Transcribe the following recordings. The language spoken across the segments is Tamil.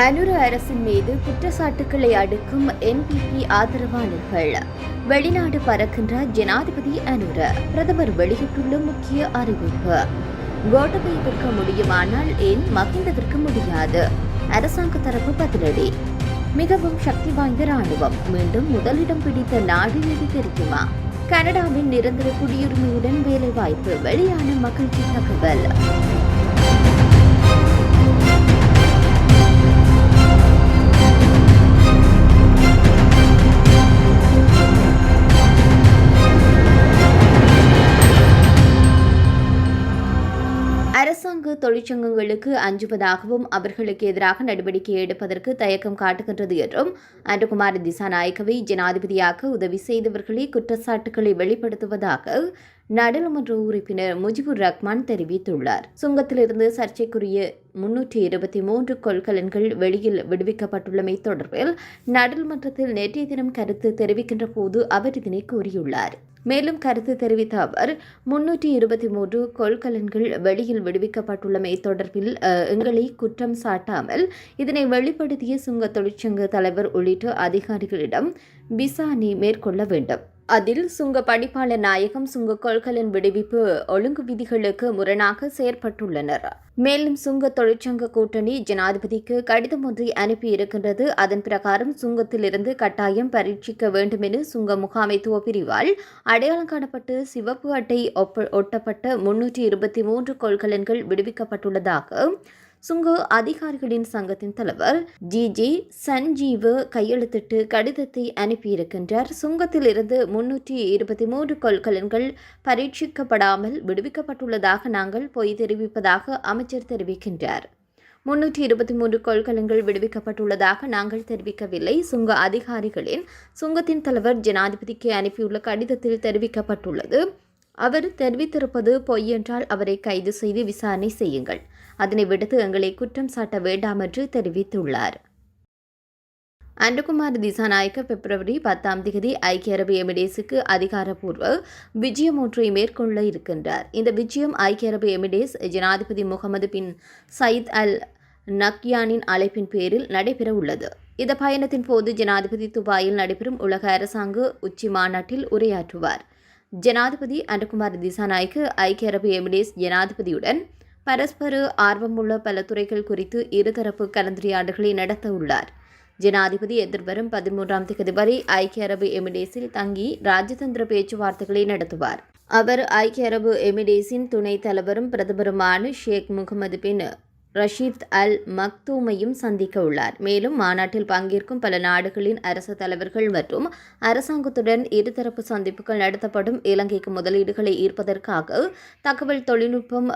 அனுரு அரசின் மீது குற்றச்சாட்டுக்களை அடுக்கும் என்பிபி ஆதரவாளர்கள் வெளிநாடு பறக்கின்ற ஜனாதிபதி அனுர பிரதமர் வெளியிட்டுள்ள முக்கிய அறிவிப்பு. கோட்டபை விற்க முடியுமானால் ஏன் மகிந்தவிற்க முடியாது? அரசாங்க தரப்பு பதிலடி. மிகவும் சக்தி வாய்ந்த ராணுவம் மீண்டும் முதலிடம் பிடித்த நாடு எது தெரியுமா? கனடாவின் நிரந்தர குடியுரிமையுடன் வேலைவாய்ப்பு வெளியான மகிழ்ச்சி தகவல். தொழிற்சங்கங்களுக்கு அஞ்சுவதாகவும் அவர்களுக்கு எதிராக நடவடிக்கை எடுப்பதற்கு தயக்கம் காட்டுகின்றது என்றும் அன்றகுமார் திசாநாயக்கவை ஜனாதிபதியாக உதவி செய்தவர்களே குற்றச்சாட்டுக்களை வெளிப்படுத்துவதாக நாடாளுமன்ற உறுப்பினர் முஜிபுர் ரஹ்மான் தெரிவித்துள்ளார். சுங்கத்திலிருந்து சர்ச்சைக்குரிய முன்னூற்றி இருபத்தி மூன்று கொள்கலன்கள் வெளியில் விடுவிக்கப்பட்டுள்ளமை தொடர்பில் நாடாளுமன்றத்தில் நேற்றைய தினம் கருத்து தெரிவிக்கின்ற போது அவர் இதனை கூறியுள்ளார். மேலும் கருத்து தெரிவித்த அவர் முன்னூற்றி இருபத்தி மூன்று கொள்கலன்கள் வெளியில் விடுவிக்கப்பட்டுள்ளமை தொடர்பில் எங்களை குற்றம் சாட்டாமல் இதனை வெளிப்படுத்திய சுங்க தொழிற்சங்க தலைவர் உள்ளிட்ட அதிகாரிகளிடம் விசாரணை மேற்கொள்ள வேண்டும். அதில் சுங்க பணிப்பாளர் நாயகம் சுங்க கொள்கலன் விடுவிப்பு ஒழுங்கு விதிகளுக்கு முரணாக செயற்பட்டுள்ளனர். மேலும் சுங்க தொழிற்சங்க கூட்டணி ஜனாதிபதிக்கு கடிதம் ஒன்றை அனுப்பியிருக்கின்றது அதன் பிரகாரம் சுங்கத்திலிருந்து கட்டாயம் பரீட்சிக்க வேண்டும் என சுங்க முகாமைத்துவ பிரிவால் அடையாளம் காணப்பட்டு சிவப்பு அட்டை ஒப்ப ஒட்டப்பட்ட முன்னூற்றி இருபத்தி மூன்று கொள்கலன்கள் விடுவிக்கப்பட்டுள்ளதாக சுங்க அதிகாரிகளின் சங்கத்தின் தலைவர் ஜி ஜி சஞ்சீவ் கையெழுத்திட்டு கடிதத்தை அனுப்பியிருக்கின்றார். சுங்கத்தில் இருந்து முன்னூற்றி இருபத்தி மூன்று கொள்கலன்கள் பரீட்சிக்கப்படாமல் விடுவிக்கப்பட்டுள்ளதாக நாங்கள் பொய் தெரிவிப்பதாக அமைச்சர் தெரிவிக்கின்றார். முன்னூற்றி இருபத்தி மூன்று கொள்கலன்கள் விடுவிக்கப்பட்டுள்ளதாக நாங்கள் தெரிவிக்கவில்லை. சுங்க அதிகாரிகளின் சுங்கத்தின் தலைவர் ஜனாதிபதிக்கு அனுப்பியுள்ள கடிதத்தில் தெரிவிக்கப்பட்டுள்ளது. அவர் தெரிவித்திருப்பது பொய் என்றால் அவரை கைது செய்து விசாரணை செய்யுங்கள். அதனை விடுத்து எங்களை குற்றம் சாட்ட வேண்டாம் என்று தெரிவித்துள்ளார். அன்றகுமார் திசாநாயக்க பிப்ரவரி பத்தாம் தேதி ஐக்கிய அரபு எமிரேட்ஸுக்கு அதிகாரப்பூர்வ விஜயம் ஒன்றை மேற்கொள்ள இருக்கின்றார். இந்த விஜயம் ஐக்கிய அரபு எமிரேட்ஸ் ஜனாதிபதி முகமது பின் சயித் அல் நக்யானின் அழைப்பின் பேரில் நடைபெற உள்ளது. இந்த பயணத்தின் போது ஜனாதிபதி துபாயில் நடைபெறும் உலக அரசாங்க உச்சி மாநாட்டில் உரையாற்றுவார். ஜனாதிபதி அனுகுமார் திசாநாயக்கு ஐக்கிய அரபு எமிரேட்ஸ் ஜனாதிபதியுடன் பரஸ்பர ஆர்வமுள்ள பல துறைகள் குறித்து இருதரப்பு கலந்துரையாடல்களை நடத்த உள்ளார். ஜனாதிபதி எதிர்வரும் பதிமூன்றாம் தேதி வரை ஐக்கிய அரபு எமிரேட்ஸில் தங்கி ராஜதந்திர பேச்சுவார்த்தைகளை நடத்துவார். அவர் ஐக்கிய அரபு எமிரேட்ஸின் துணைத் தலைவரும் பிரதமருமான ஷேக் முகமது பின் ரஷீத் அல் மக்தூமையும் சந்திக்க உள்ளார். மேலும் மாநாட்டில் பங்கேற்கும் பல நாடுகளின் அரசு தலைவர்கள் மற்றும் அரசாங்கத்துடன் இருதரப்பு சந்திப்புகள் நடத்தப்படும் இலங்கைக்கு முதலீடுகளை ஈர்ப்பதற்காக தகவல் தொழில்நுட்பம்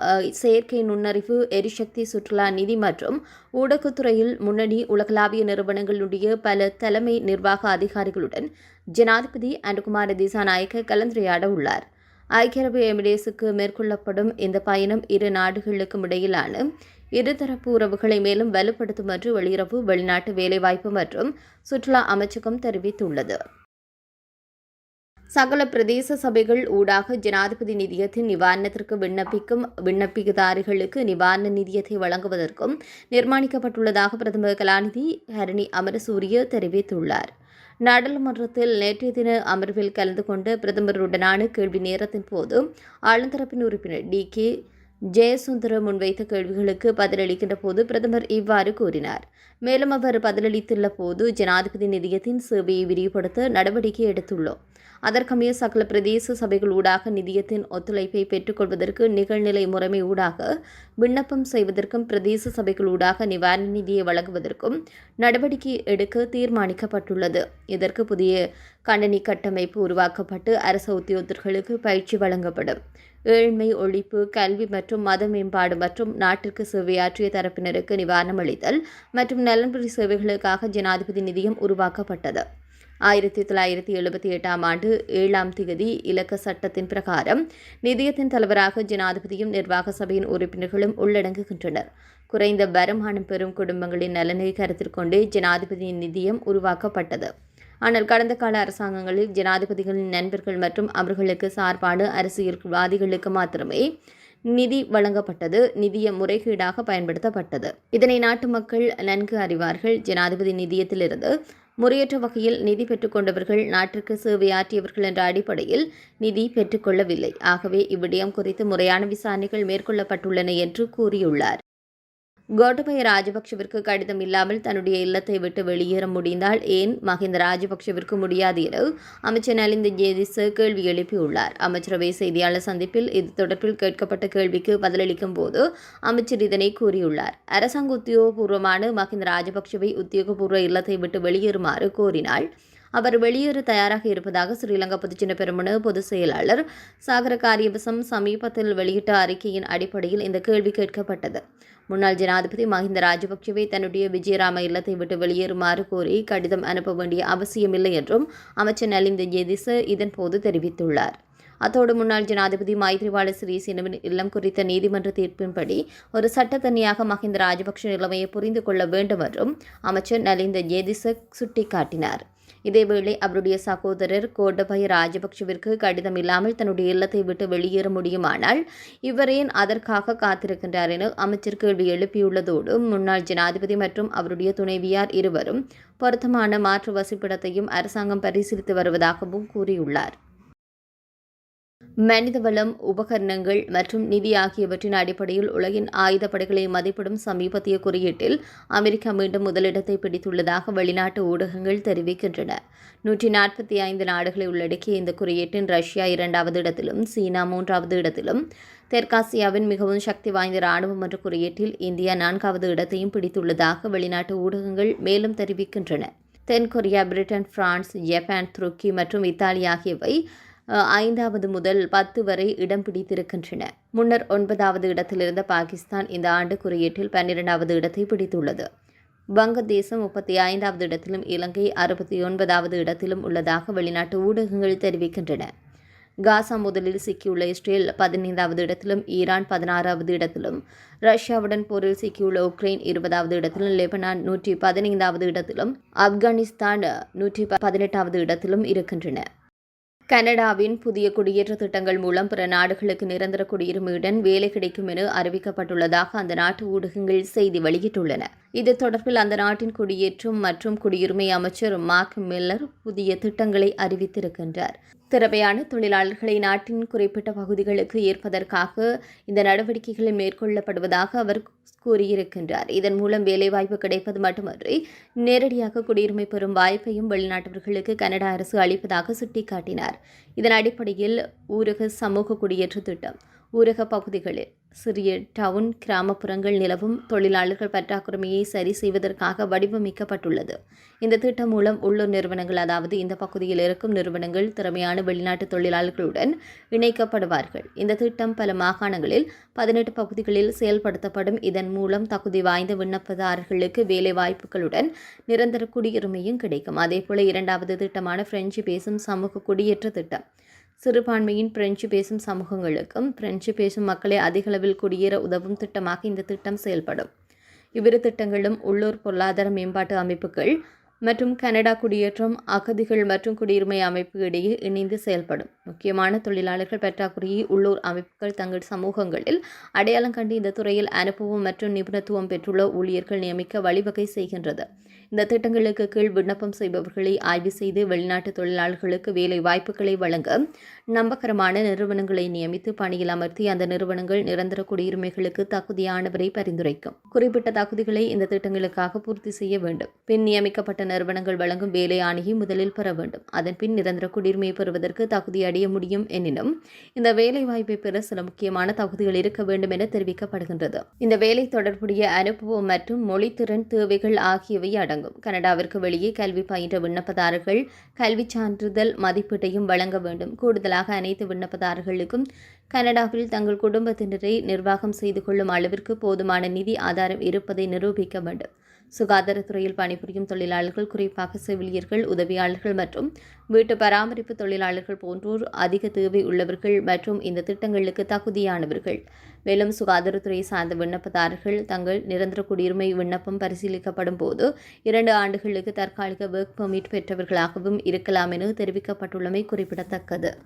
செயற்கை நுண்ணறிவு எரிசக்தி சுற்றுலா நிதி மற்றும் ஊடகத்துறையில் முன்னணி உலகளாவிய நிறுவனங்களுடைய பல தலைமை நிர்வாக அதிகாரிகளுடன் ஜனாதிபதி அனுகுமார திசாநாயக்க கலந்துரையாட உள்ளார். ஐக்கிய அரபு எமிரேட்ஸுக்கு மேற்கொள்ளப்படும் இந்த பயணம் இரு நாடுகளுக்கும் இடையிலான இருதரப்பு உறவுகளை மேலும் வலுப்படுத்தும் என்று வெளியுறவு வெளிநாட்டு வேலைவாய்ப்பு மற்றும் சுற்றுலா அமைச்சகம் தெரிவித்துள்ளது. சகல பிரதேச சபைகள் ஊடாக ஜனாதிபதி நிதியத்தின் நிவாரணத்திற்கு விண்ணப்பிக்கும் விண்ணப்பிதாரிகளுக்கு நிவாரண நிதியத்தை வழங்குவதற்கும் நிர்மாணிக்கப்பட்டுள்ளதாக பிரதமர் கலாநிதி ஹரணி அமரசூரிய தெரிவித்துள்ளார். நாடாளுமன்றத்தில் நேற்றைய தின அமர்வில் கலந்து கொண்ட பிரதமருடனான கேள்வி நேரத்தின் போது ஆளுந்தரப்பின் உறுப்பினர் டி கே ஜெயசுந்தர முன்வைத்த கேள்விகளுக்கு பதிலளிக்கின்ற போது பிரதமர் இவ்வாறு கூறினார். மேலும் அவர் பதிலளித்துள்ள போது ஜனாதிபதி நிதியத்தின் சேவையை விரிவுபடுத்த நடவடிக்கை எடுத்துள்ளோம். அதற்கமைய சகல பிரதேச சபைகள் ஊடாக நிதியத்தின் ஒத்துழைப்பை பெற்றுக்கொள்வதற்கு நிகழ்நிலை முறைமை ஊடாக விண்ணப்பம் செய்வதற்கும் பிரதேச சபைகளூடாக நிவாரண நிதியை வழங்குவதற்கும் நடவடிக்கை எடுக்க தீர்மானிக்கப்பட்டுள்ளது. இதற்கு புதிய கணனி கட்டமைப்பு உருவாக்கப்பட்டு அரசு உத்தியோகத்தர்களுக்கு பயிற்சி வழங்கப்படும். ஏழ்மை ஒழிப்பு கல்வி மற்றும் மத மேம்பாடு மற்றும் நாட்டிற்கு சேவையாற்றிய தரப்பினருக்கு நிவாரணம் அளித்தல் மற்றும் நலன்புரி சேவைகளுக்காக ஜனாதிபதி நிதியம் உருவாக்கப்பட்டது. ஆயிரத்தி தொள்ளாயிரத்தி எழுபத்தி எட்டாம் ஆண்டு ஏழாம் திகதி இலக்க சட்டத்தின் பிரகாரம் நிதியத்தின் தலைவராக ஜனாதிபதியும் நிர்வாக சபையின் உறுப்பினர்களும் உள்ளடங்குகின்றனர். குறைந்த வருமானம் பெறும் குடும்பங்களின் நலனை கருத்தில் கொண்டு ஜனாதிபதியின் நிதியம் உருவாக்கப்பட்டது. ஆனால் கடந்த கால அரசாங்கங்களில் ஜனாதிபதிகளின் நண்பர்கள் மற்றும் அவர்களுக்கு சார்பான அரசியல்வாதிகளுக்கு மாத்திரமே நிதி வழங்கப்பட்டது நிதிய முறைகேடாக பயன்படுத்தப்பட்டது. இதனை நாட்டு மக்கள் நன்கு அறிவார்கள். ஜனாதிபதி நிதியத்திலிருந்து முறையற்ற வகையில் நிதி பெற்றுக்கொண்டவர்கள் நாட்டிற்கு சேவையாற்றியவர்கள் என்ற அடிப்படையில் நிதி பெற்றுக்கொள்ளவில்லை. ஆகவே இவ்விடயம் குறித்து முறையான விசாரணைகள் மேற்கொள்ளப்பட்டுள்ளன என்று கூறியுள்ளார். கோட்டபய ராஜபக்ஷவிற்கு கடிதம் இல்லாமல் தன்னுடைய இல்லத்தை விட்டு வெளியேற முடிந்தால் ஏன்? மஹிந்த ராஜபக்ஷவிற்கு முடியாது என அமைச்சர் நலிந்த ஜேதிச கேள்வி எழுப்பியுள்ளார். அமைச்சரவை செய்தியாளர் சந்திப்பில் இது தொடர்பில் கேட்கப்பட்ட கேள்விக்கு பதிலளிக்கும் போது அமைச்சர் இதனை கூறியுள்ளார். அரசாங்க உத்தியோகபூர்வமான மஹிந்த ராஜபக்ஷவை உத்தியோகபூர்வ இல்லத்தை விட்டு வெளியேறுமாறு கோரினால் அவர் வெளியேற தயாராக இருப்பதாக ஸ்ரீலங்கா பொதுச்சின பெருமன பொதுச் செயலாளர் சாகர காரியவசம் சமீபத்தில் வெளியிட்ட அறிக்கையின் அடிப்படையில் இந்த கேள்வி கேட்கப்பட்டது. முன்னாள் ஜனாதிபதி மஹிந்த ராஜபக்சவை தன்னுடைய விஜயராம இல்லத்தை விட்டு வெளியேறுமாறு கோரி கடிதம் அனுப்ப வேண்டிய அவசியமில்லை என்றும் அமைச்சர் நலிந்த ஜெதிச இதன்போது தெரிவித்துள்ளார். அத்தோடு முன்னாள் ஜனாதிபதி மைத்ரிபால சிறிசேனவின் இல்லம் குறித்த நீதிமன்ற தீர்ப்பின்படி ஒரு சட்டத்தனியாக மஹிந்த ராஜபக்ஷ நிலைமையை புரிந்து கொள்ள வேண்டும் என்றும் அமைச்சர் நலிந்த ஜேதிச சுட்டிக்காட்டினார். இதேவேளை அவருடைய சகோதரர் கோடபய ராஜபக்சவிற்கு கடிதம் இல்லாமல் தன்னுடைய இல்லத்தை விட்டு வெளியேற முடியுமானால் இவரேன் அதற்காக காத்திருக்கின்றார் என அமைச்சர் கேள்வி எழுப்பியுள்ளதோடு முன்னாள் ஜனாதிபதி மற்றும் அவருடைய துணைவியார் இருவரும் பொருத்தமான மாற்று வசிப்பிடத்தையும் அரசாங்கம் பரிசீலித்து வருவதாகவும் கூறியுள்ளார். மனிதவளம் உபகரணங்கள் மற்றும் நிதி ஆகியவற்றின் அடிப்படையில் உலகின் ஆயுதப்படைகளை மதிப்பிடும் சமீபத்திய குறியீட்டில் அமெரிக்கா மீண்டும் முதலிடத்தை பிடித்துள்ளதாக வெளிநாட்டு ஊடகங்கள் தெரிவிக்கின்றன. நூற்றி நாற்பத்தி ஐந்து நாடுகளை உள்ளடக்கிய இந்த குறியீட்டின் ரஷ்யா இரண்டாவது இடத்திலும் சீனா மூன்றாவது இடத்திலும் தெற்காசியாவின் மிகவும் சக்தி வாய்ந்த ராணுவம் என்ற குறியீட்டில் இந்தியா நான்காவது இடத்தையும் பிடித்துள்ளதாக வெளிநாட்டு ஊடகங்கள் மேலும் தெரிவிக்கின்றன. தென்கொரியா பிரிட்டன் பிரான்ஸ் ஜப்பான் துருக்கி மற்றும் இத்தாலி ஆகியவை ஐந்தாவது முதல் பத்து வரை இடம் பிடித்திருக்கின்றன. முன்னர் ஒன்பதாவது இடத்திலிருந்த பாகிஸ்தான் இந்த ஆண்டு குறியீட்டில் பன்னிரெண்டாவது இடத்தை பிடித்துள்ளது. வங்கதேசம் முப்பத்தி ஐந்தாவது இடத்திலும் இலங்கை அறுபத்தி ஒன்பதாவது இடத்திலும் உள்ளதாக வெளிநாட்டு ஊடகங்கள் தெரிவிக்கின்றன. காசா முதலில் சிக்கியுள்ள இஸ்ரேல் பதினைந்தாவது இடத்திலும் ஈரான் பதினாறாவது இடத்திலும் ரஷ்யாவுடன் போரில் சிக்கியுள்ள உக்ரைன் இருபதாவது இடத்திலும் லெபனான் நூற்றி பதினைந்தாவது இடத்திலும் ஆப்கானிஸ்தான் நூற்றி பதினெட்டாவது இடத்திலும் இருக்கின்றன. கனடாவின் புதிய குடியேற்ற திட்டங்கள் மூலம் பிற நாடுகளுக்கு நிரந்தர குடியுரிமையுடன் வேலை கிடைக்கும் என அறிவிக்கப்பட்டுள்ளதாக அந்த நாட்டு ஊடகங்கள் செய்தி வெளியிட்டுள்ளன. இது தொடர்பில் அந்த நாட்டின் குடியேற்றம் மற்றும் குடியுரிமை அமைச்சர் மார்க் மில்லர் புதிய திட்டங்களை அறிவித்திருக்கின்றார். திறமையான தொழிலாளர்களை நாட்டின் குறிப்பிட்ட பகுதிகளுக்கு ஏற்பதற்காக இந்த நடவடிக்கைகள் மேற்கொள்ளப்படுவதாக அவர் கூறியிருக்கின்றார். இதன் மூலம் வேலைவாய்ப்பு கிடைப்பது மட்டுமன்றி நேரடியாக குடியுரிமை பெறும் வாய்ப்பையும் வெளிநாட்டவர்களுக்கு கனடா அரசு அளிப்பதாக சுட்டிக்காட்டினார். இதன் அடிப்படையில் ஊரக சமூக குடியேற்ற திட்டம் ஊரக பகுதிகளில் சிறிய டவுன் கிராமப்புறங்கள் நிலவும் தொழிலாளர்கள் பற்றாக்குறைமையை சரி செய்வதற்காக வடிவமைக்கப்பட்டுள்ளது. இந்த திட்டம் மூலம் உள்ளூர் நிறுவனங்கள் அதாவது இந்த பகுதியில் இருக்கும் நிறுவனங்கள் திறமையான வெளிநாட்டு தொழிலாளர்களுடன் இணைக்கப்படுவார்கள். இந்த திட்டம் பல மாகாணங்களில் பதினெட்டு பகுதிகளில் செயல்படுத்தப்படும். இதன் மூலம் தகுதி வாய்ந்த விண்ணப்பதாரர்களுக்கு வேலை வாய்ப்புகளுடன் நிரந்தர குடியுரிமையும் கிடைக்கும். அதேபோல இரண்டாவது திட்டமான பிரெஞ்சு பேசும் சமூக குடியேற்ற திட்டம். சிறுபான்மையின் பிரெஞ்சு பேசும் சமூகங்களுக்கும் பிரெஞ்சு பேசும் மக்களை அதிகளவில் குடியேற உதவும் திட்டமாக இந்த திட்டம் செயல்படும். இவ்விரு திட்டங்களும் உள்ளூர் பொருளாதார மேம்பாட்டு அமைப்புகள் மற்றும் கனடா குடியேற்றம் அகதிகள் மற்றும் குடியுரிமை அமைப்பு இடையே இணைந்து செயல்படும். முக்கியமான தொழிலாளர்கள் பற்றாக்குறையை உள்ளூர் அமைப்புகள் தங்கள் சமூகங்களில் அடையாளம் கண்டு இந்த துறையில் அனுபவம் மற்றும் நிபுணத்துவம் பெற்றுள்ள ஊழியர்கள் நியமிக்க வழிவகை செய்கின்றது. இந்த திட்டங்களுக்கு கீழ் விண்ணப்பம் செய்பவர்களை ஆய்வு செய்து வெளிநாட்டு தொழிலாளர்களுக்கு வேலை வாய்ப்புகளை வழங்க நம்பகரமான நிறுவனங்களை நியமித்து பணியில் அமர்த்தி அந்த நிறுவனங்கள் நிரந்தர குடியுரிமைகளுக்கு தகுதியானவரை பரிந்துரைக்கும். குறிப்பிட்ட தகுதிகளை இந்த திட்டங்களுக்காக பூர்த்தி செய்ய வேண்டும். பின் நியமிக்கப்பட்ட நிறுவனங்கள் வழங்கும் வேலை ஆணையை முதலில் பெற வேண்டும். அதன் பின் நிரந்தர குடியுரிமையை பெறுவதற்கு தகுதி அடைய முடியும் எனினும் இந்த வேலை வாய்ப்பை பெற சில முக்கியமான தகுதிகள் இருக்க வேண்டும் என தெரிவிக்கப்படுகின்றது. இந்த வேலை தொடர்புடைய அனுபவம் மற்றும் மொழித்திறன் தேவைகள் ஆகியவை அடங்கும். அடங்கும் கனடாவிற்கு வெளியே கல்வி பயின்ற விண்ணப்பதாரர்கள் கல்வி சான்றிதழ் மதிப்பீட்டையும் வழங்க வேண்டும். கூடுதலாக அனைத்து விண்ணப்பதாரர்களுக்கும் கனடாவில் தங்கள் குடும்பத்தினரை நிர்வாகம் செய்து கொள்ளும் அளவிற்கு போதுமான நிதி ஆதாரம் இருப்பதை நிரூபிக்க வேண்டும். சுகாதாரத்துறையில் பணிபுரியும் தொழிலாளர்கள் குறிப்பாக செவிலியர்கள் உதவியாளர்கள் மற்றும் வீட்டு பராமரிப்பு தொழிலாளர்கள் போன்றோர் அதிக தேவை உள்ளவர்கள் மற்றும் இந்த திட்டங்களுக்கு தகுதியானவர்கள். மேலும் சுகாதாரத்துறை சார்ந்த விண்ணப்பதாரர்கள் தங்கள் நிரந்தர குடியுரிமை விண்ணப்பம் பரிசீலிக்கப்படும் போது இரண்டு ஆண்டுகளுக்கு தற்காலிக ஒர்க் பெர்மிட் பெற்றவர்களாகவும் இருக்கலாம் என தெரிவிக்கப்பட்டுள்ளமை குறிப்பிடத்தக்கது.